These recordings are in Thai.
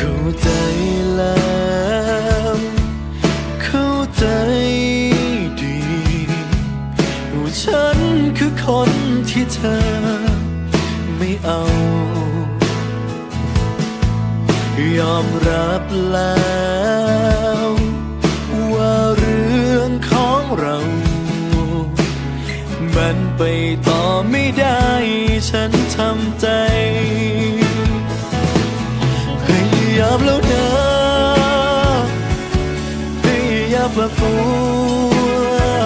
เข้าใจแล้วเข้าใจดีว่าฉันคือคนที่เธอไม่เอา ยอมรับแล้ว ยายามปรับตัว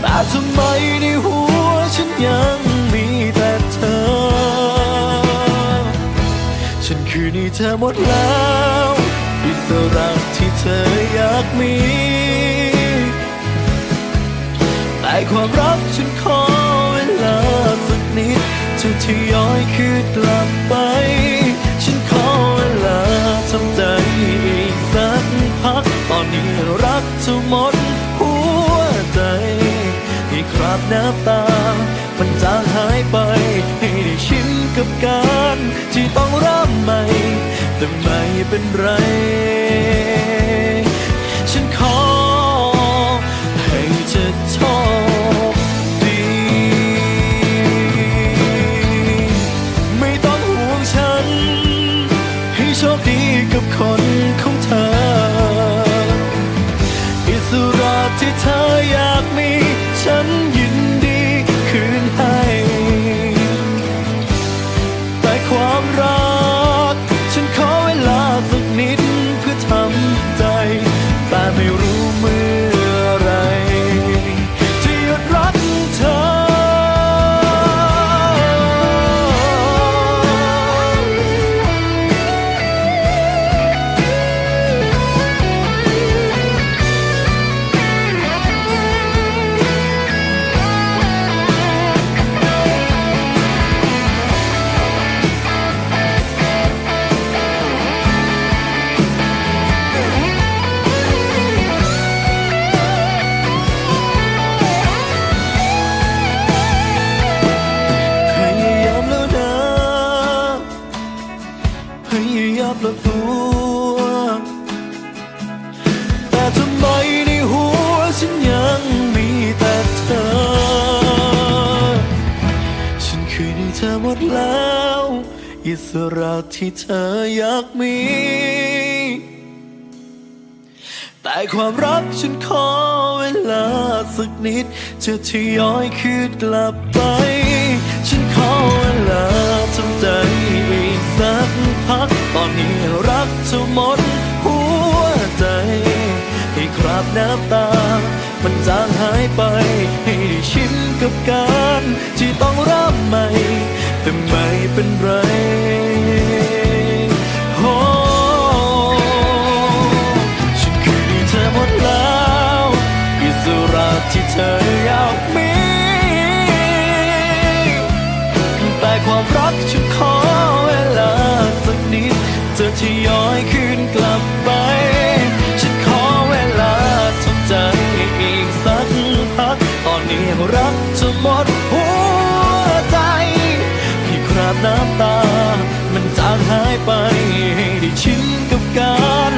แต่ทำไมในหัวฉันยังมีแต่เธอ ฉันคือนี่เธอหมดแล้วอิสระที่เธออยากมีแต่ความรักฉันขอเวลาสักนิดจะทยอยคืนกลับไป คราบน้ำตา มันจางหายไป ให้ได้ชินกับการ ที่ต้องเริ่มใหม่ แต่ไม่เป็นไรายามปรับตัว แต่ทำไมในหัวฉันยังมีแต่เธอ ฉันคืนให้เธอหมดแล้ว อิสระที่เธออยากมี แต่ความรักฉันขอเวลาสักนิด จะทยอยคืนกลับไป ฉันขอเวลา นี้รักเธอหมดหัวใจ ให้คราบน้ำตา มันจางหายไป ให้ได้ชินกับการที่ต้องเริ่มใหม่ แต่ไม่เป็นไรโอ้ฉันคืนให้เธอหมดแล้วอิสระที่เธออยากมีแต่ความรักฉันขอ ทยอยคืนกลับไป ฉันขอเวลาทำใจอีกสักพัก ตอนนี้ยังรักจะหมดหัวใจ ที่คราบน้ำตา มันจางหายไปให้ได้ชินกับการ